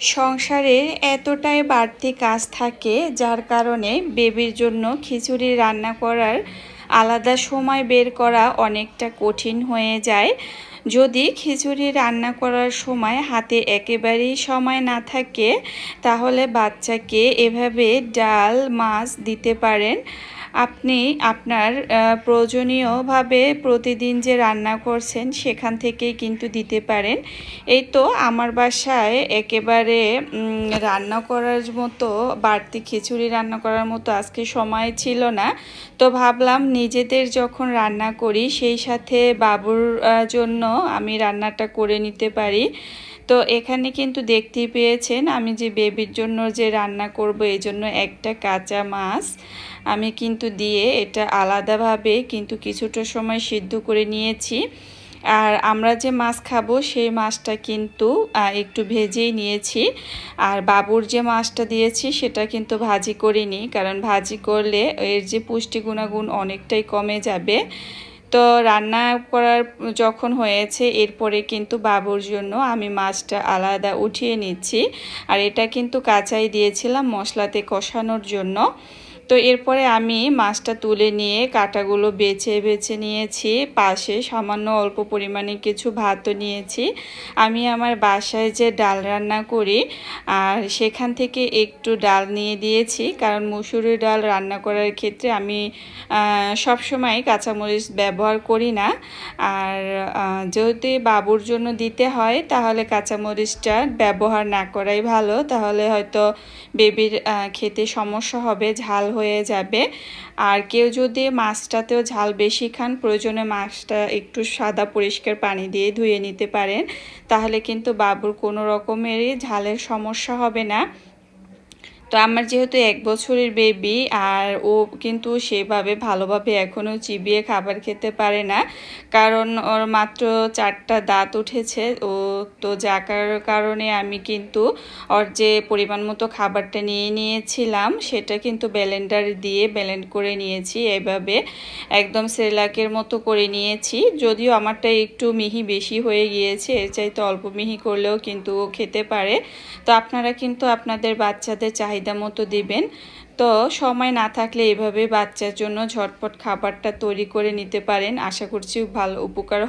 সংসারের এতটাই বাড়তি কাজ থাকে, যার কারণে বেবির জন্য খিচুড়ি রান্না করার আলাদা সময় বের করা অনেকটা কঠিন হয়ে যায়। যদি খিচুড়ি রান্না করার সময় হাতে একেবারেই সময় না থাকে, তাহলে বাচ্চাকে এভাবে ডাল, মাছ দিতে পারেন। আপনি আপনার প্রয়োজনীয়ভাবে প্রতিদিন যে রান্না করছেন সেখান থেকেই কিন্তু দিতে পারেন। এই তো আমার বাসায় একেবারে রান্না করার মতো, বাড়তি খিচুড়ি রান্না করার মতো আজকে সময় ছিল না। তো ভাবলাম নিজেদের যখন রান্না করি সেই সাথে বাবুর জন্য আমি রান্নাটা করে নিতে পারি। তো এখানে কিন্তু দেখতেই পেয়েছেন আমি যে বেবির জন্য যে রান্না করব, এই জন্য একটা কাঁচা মাছ আমি কিন্তু দিয়ে এটা আলাদাভাবে কিন্তু কিছুটা সময় সিদ্ধ করে নিয়েছি। আর আমরা যে মাছ খাব, সেই মাছটা কিন্তু একটু ভেজেই নিয়েছি। আর বাবুর যে মাছটা দিয়েছি, সেটা কিন্তু ভাজি করিনি, কারণ ভাজি করলে এর যে পুষ্টি গুণাগুণ অনেকটাই কমে যাবে। তো রান্না করার যখন হয়েছে, এরপরে কিন্তু বাবুর জন্য আমি মাছটা আলাদা উঠিয়ে নিচ্ছি। আর এটা কিন্তু কাঁচাই দিয়েছিলাম মশলাতে কষানোর জন্য। তো এরপরে আমি মাছটা তুলে নিয়ে কাটাগুলো বেছে বেছে নিয়েছি। পাশে সামান্য অল্প পরিমাণে কিছু ভাতও নিয়েছি। আমি আমার বাসায় যে ডাল রান্না করি, আর সেখান থেকে একটু ডাল নিয়ে দিয়েছি। কারণ মুসুরি ডাল রান্না করার ক্ষেত্রে আমি সবসময় কাঁচামরিচ ব্যবহার করি না। আর যদি বাবুর জন্য দিতে হয়, তাহলে কাঁচামরিচটা ব্যবহার না করাই ভালো। তাহলে হয়তো বেবির খেতে সমস্যা হবে, ঝাল হয়ে যাবে। আর কেউ যদি মাছটাতেও ঝাল বেশি খান, প্রয়োজনে মাছটা একটু সাদা পরিষ্কার পানি দিয়ে ধুয়ে নিতে পারেন। তাহলে কিন্তু বাবুর কোনো রকমেরই ঝালের সমস্যা হবে না। তো আমার যেহেতু এক বছরের বেবি আর ও কিন্তু সেভাবে ভালোভাবে এখনও চিবিয়ে খাবার খেতে পারে না। কারণ ওর মাত্র চারটা দাঁত উঠেছে, ও তো যাকার কারণে আমি কিন্তু ওর যে পরিমাণ মতো খাবারটা নিয়ে নিয়েছিলাম, সেটা কিন্তু ব্যালেন্ডার দিয়ে ব্যালেন্ড করে নিয়েছি। এভাবে একদম সেলাকের মতো করে নিয়েছি। যদিও আমারটা একটু মিহি বেশি হয়ে গিয়েছে, এর চাইতে অল্প মিহি করলেও কিন্তু ও খেতে পারে। তো আপনারা কিন্তু আপনাদের বাচ্চাদের চাহিদা মতো দিবেন। তো সময় না থাকলে এভাবে বাচ্চার জন্য ঝটপট খাবারটা তৈরি করে নিতে পারেন। আশা করছি ভালো উপকার